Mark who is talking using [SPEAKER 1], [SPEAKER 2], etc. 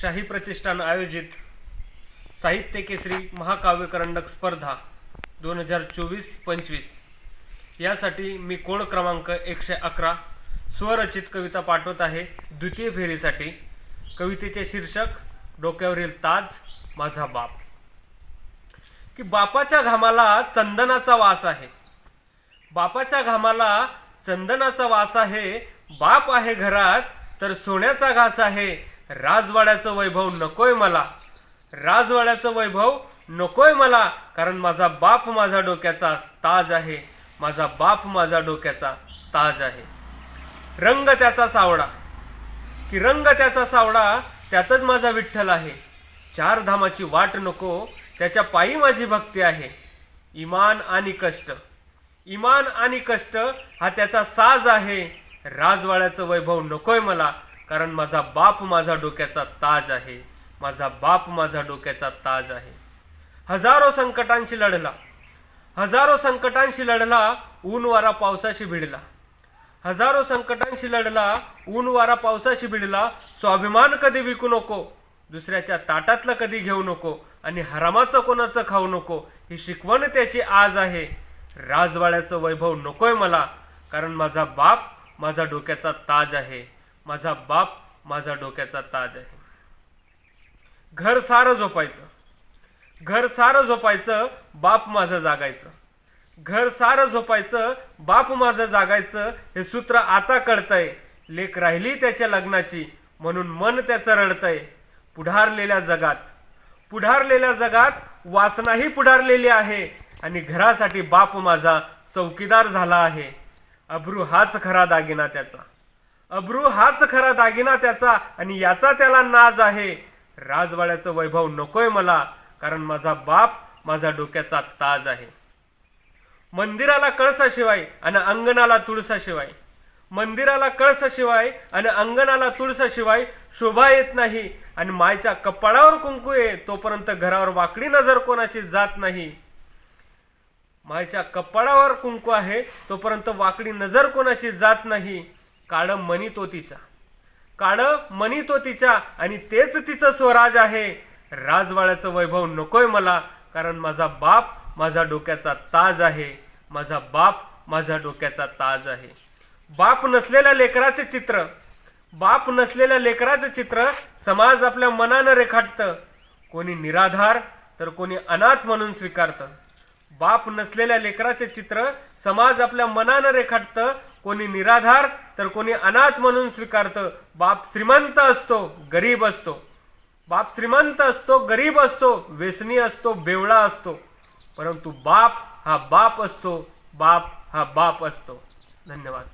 [SPEAKER 1] शाही प्रतिष्ठान आयोजित साहित्य केसरी महाकाव्य करंडक स्पर्धा दोन हजार चोवीस पंचवीस. यासाठी मी कोड क्रमांक एकशे अकरा स्वरचित कविता पाठवत आहे. द्वितीय फेरीसाठी कवितेचे शीर्षक डोक्यावरील ताज माझा बाप. की बापाच्या घामाला चंदनाचा वास आहे. बापाच्या घामाला चंदनाचा वास आहे. बाप आहे घरात तर सोन्याचा घास आहे. राजवाड्याचं वैभव नकोय मला. राजवाड्याचं वैभव नकोय मला कारण माझा बाप माझा डोक्याचा ताज आहे. माझा बाप माझा डोक्याचा ताज आहे. रंग त्याचा सावडा की रंग त्याचा सावडा त्यातच माझा विठ्ठल आहे. चार धामाची वाट नको त्याच्या पायी माझी भक्ती आहे. इमान आणि कष्ट. इमान आणि कष्ट हा त्याचा साज आहे. राजवाड्याचं वैभव नकोय मला कारण माझा बाप माझा डोक्याचा ताज आहे. माझा बाप माझा डोक्याचा ताज आहे. हजारो संकटांशी लढला. हजारो संकटांशी लढला ऊन वारा पावसाशी भिडला. हजारो संकटांशी लढला ऊन वारा पावसाशी भिडला. स्वाभिमान कधी विकू नको दुसऱ्याच्या ताटातलं कधी घेऊ नको आणि हरामाचं कोणाचं खाऊ नको ही शिकवण त्याची आज आहे. राजवाड्याचं वैभव नकोय मला कारण माझा बाप माझा डोक्याचा ताज आहे. माझा बाप माझा डोक्याचा ताज आहे. घर सारं झोपायचं. घर सारं झोपायचं बाप माझं जागायचं. घर सारं झोपायचं बाप माझं जागायचं हे सूत्र आता कळतंय. लेख राहिली त्याच्या लग्नाची म्हणून मन त्याचं रडतंय. पुढारलेल्या जगात. पुढारलेल्या जगात वासनाही पुढारलेली आहे आणि घरासाठी बाप माझा चौकीदार झाला आहे. अब्रू हाच खरा दागिना त्याचा. अब्रू हाच खरा दागिना त्याचा आणि याचा त्याला नाज आहे. राजवाड्याचं वैभव नकोय मला कारण माझा बाप माझा डोक्याचा ताज आहे. मंदिराला कळसाशिवाय आणि अंगणाला तुळसाशिवाय. मंदिराला कळसाशिवाय आणि अंगणाला तुळसाशिवाय शोभा येत नाही आणि मायच्या कपाळावर कुंकू आहे तोपर्यंत घरावर वाकडी नजर कोणाची जात नाही. मायच्या कपाळावर कुंकू आहे तोपर्यंत वाकडी नजर कोणाची जात नाही. काळ मनी तो तिचा. काळ मनी तो तिच्या आणि तेच तिचं स्वराज आहे. राजवाड्याचं वैभव नकोय मला कारण माझा बाप माझा डोक्याचा ताज आहे. माझा बाप माझा डोक्याचा ताज आहे. बाप नसलेल्या लेकराचे चित्र बाप नसलेल्या लेकराचे चित्र समाज आपल्या मनानं रेखाटतं. कोणी निराधार तर कोणी अनाथ म्हणून स्वीकारतं. बाप नसलेल्या लेकराचे चित्र समाज आपल्या मनानं रेखाटतं. कोणी निराधार तर कोणी अनाथ म्हणून स्वीकारतं बाप श्रीमंत असतो गरीब असतो. बाप श्रीमंत असतो गरीब असतो व्यसनी असतो बेवळा असतो. परंतु बाप हा बाप असतो बाप हा बाप असतो. धन्यवाद.